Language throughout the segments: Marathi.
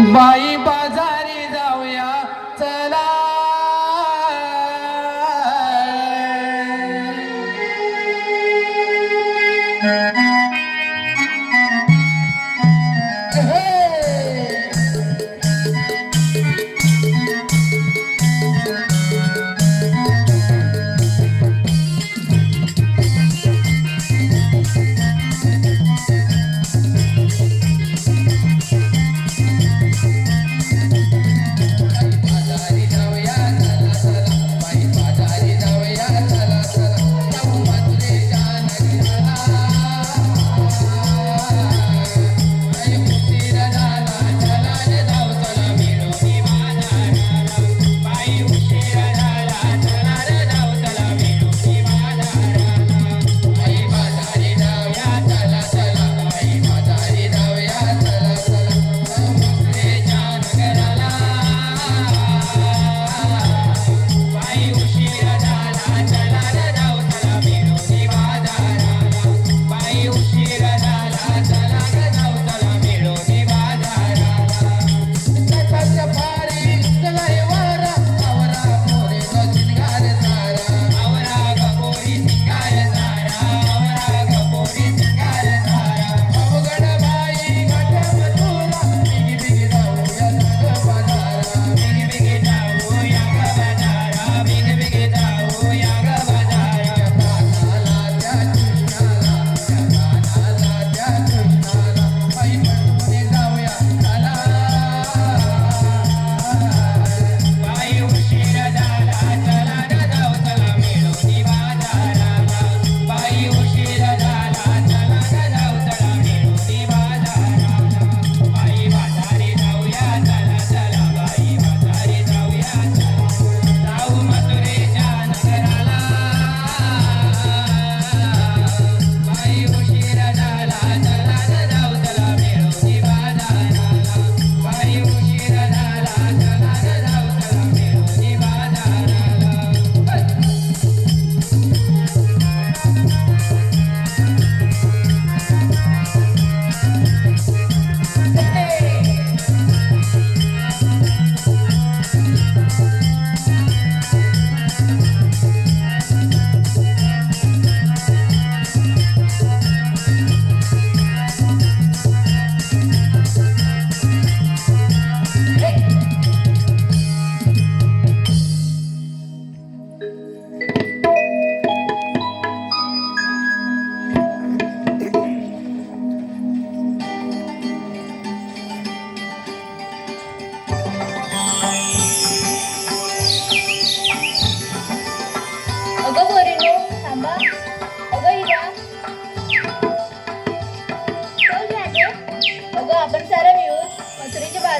बाई बाजार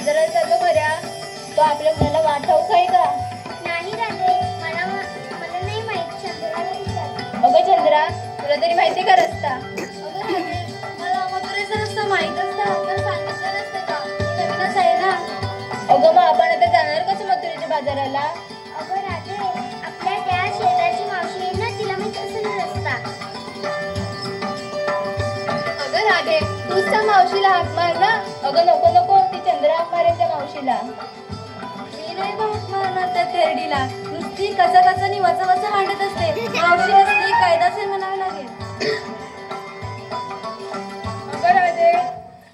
बाजारात जातो खऱ्या तो आपल्या मुलाला वाटाव काय का? नाही राधे मला मला नाही माहीत चंद्राला विचार अगं चंद्रा तुला तरी माहिती का रस्ता? अगं राधे मला मथुरेचा रस्ता माहीत असता तर सांगितलं नसतं का? मी नवीनच आहे ना. अगं मग आपण आता जाणार कसं मथुरेच्या बाजाराला? अगं राधे आपल्या त्या शेजारची मावशी आहे ना तिला माहीत असेल रस्ता. अगं राधे तूच त्या मावशीला हाक मार ना. अगं नको नको. मावशीला. मी नाही नुसती कसा कसा नि वचा वचा मांडत असते. मावशी नसती कायदाशीर म्हणावं लागेल. अगं राधे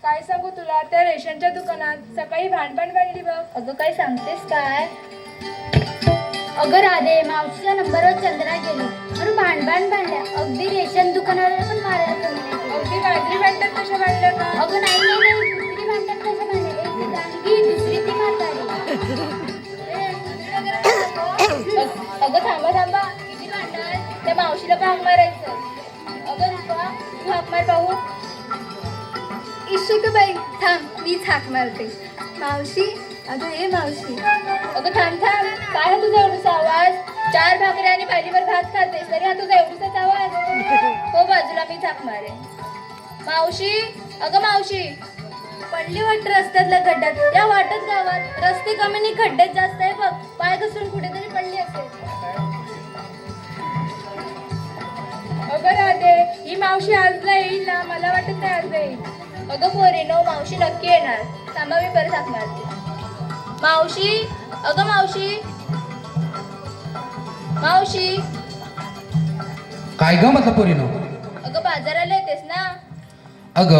काय सांगू तुला? त्या रेशनच्या दुकानात सकाळी भांडभांड वाढली बघ. अगं काय सांगतेस काय? अगं राधे मावशीच्या नंबरवर चंद्रा गेली. म्हणून भांडभांड भांडल्या. अगदी रेशन दुकानाला पण मारायला अगदी गाजरी भांडतात तशा भांडल्या का अगं नाही. हाक मारायचं. अगं रुपा तू हाक मार पाहू इशू बाई थांब मीच हाक मारते. मावशी अगं हे मावशी. अगं थांब थांब. काय हा तुझा एवढूसा आवाज? चार भाकरी आणि भाजीवर भात खातेस तरी हा तुझा एवढूसाच आवाज? हो बाजूला मी थाक मारे मावशी अगं मावशी. पडली वाटत रस्त्यातल्या खड्ड्यात. या वाटत गावात. रस्ते कमी आणि खड्डेच जास्त आहे मावशी आजला येईल ना मला वाटत नाही आजला येईल. अगं पोरेनो मावशी नक्की येणार. थांबा मी परत सांगणार मावशी अगं मावशी. मावशी. काय ग म्हटलं पोरीनो? अगं बाजाराला येतेस ना? अग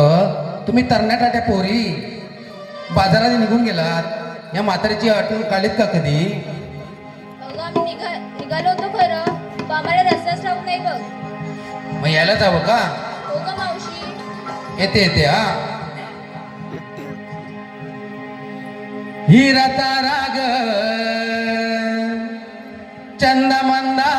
तुम्ही तरण्या टाट्या पोरी बाजारात निघून गेलात. या म्हातारीची आठवण काढलीत का कधी? अगं आम्ही निघा निघालो होतो खरं. बाबाला रस्ताच लावून नाही बघ. मग यायला जावं का? हो येते येते हा. हिरा तारा ग चंदा मंदा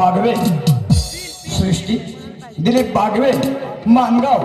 पाडवे सृष्टी दिलीप पाडवे मानगाव.